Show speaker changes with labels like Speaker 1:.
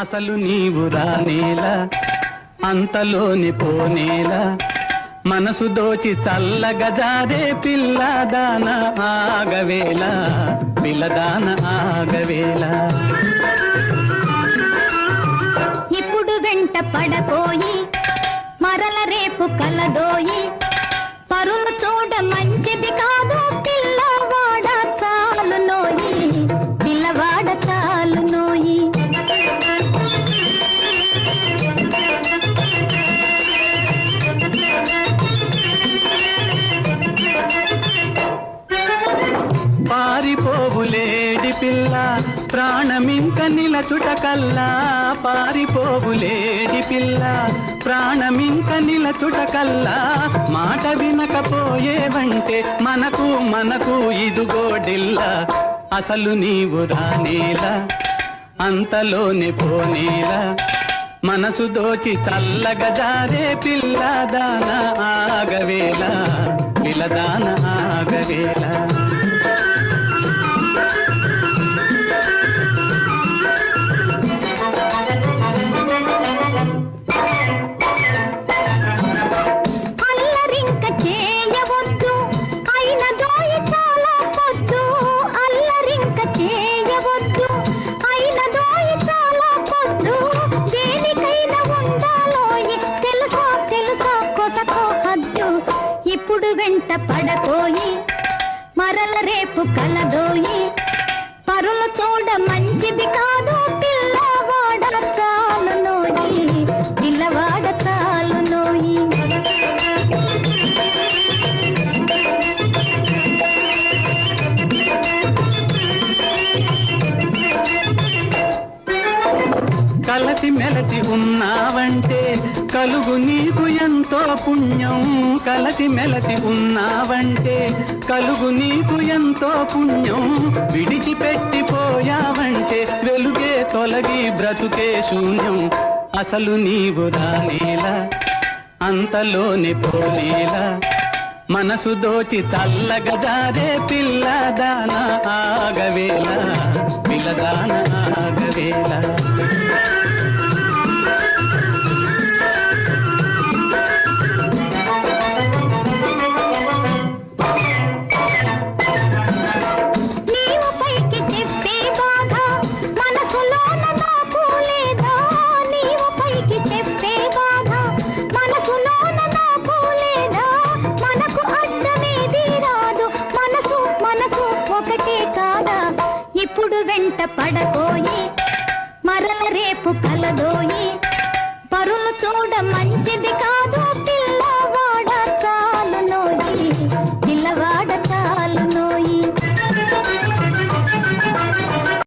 Speaker 1: అసలు నీవు రానేలా? అంతలోని పోనేలా? మనసు దోచి చల్లగా జారే పిల్లదాన ఆగవేళ పిల్లదాన ఆగవేళ.
Speaker 2: ఇప్పుడు వెంట పడపోయి మరల రేపు కలదోయి
Speaker 1: పారిపోవులేడి పిల్ల ప్రాణమింక నిలచుట కల్లా. పారిపోవులేడి పిల్ల ప్రాణమింక నిలచుట కల్లా. మాట వినకపోయేవంటే మనకు మనకు ఇదుగోడిల్ల అసలు నీవు రానేలా అంతలోనే పోనేలా. మనసు దోచి చల్లగా జారే పిల్లదాన ఆగవేలా. పిల్లదాన
Speaker 2: ఆగవేలా. పడతోయి మరల రేపు కలదోయి
Speaker 1: కలసి మెలసి ఉన్నావంటే కలుగు నీకు ఎంతో పుణ్యం. కలసి మెలసి ఉన్నావంటే కలుగు నీకు ఎంతో పుణ్యం. విడిచిపెట్టిపోయావంటే వెలుగే తొలగి బ్రతుకే శూన్యం. అసలు నీవు రానేలా అంతలోనే పోలేలా? మనసు దోచి చల్లగదారే పిల్లదాన ఆగవేలా? పిల్లదాన
Speaker 2: ఆగవేలా? ఇప్పుడు వెంట పడబోయి మరల రేపు కలదోయి పరులు చూడమ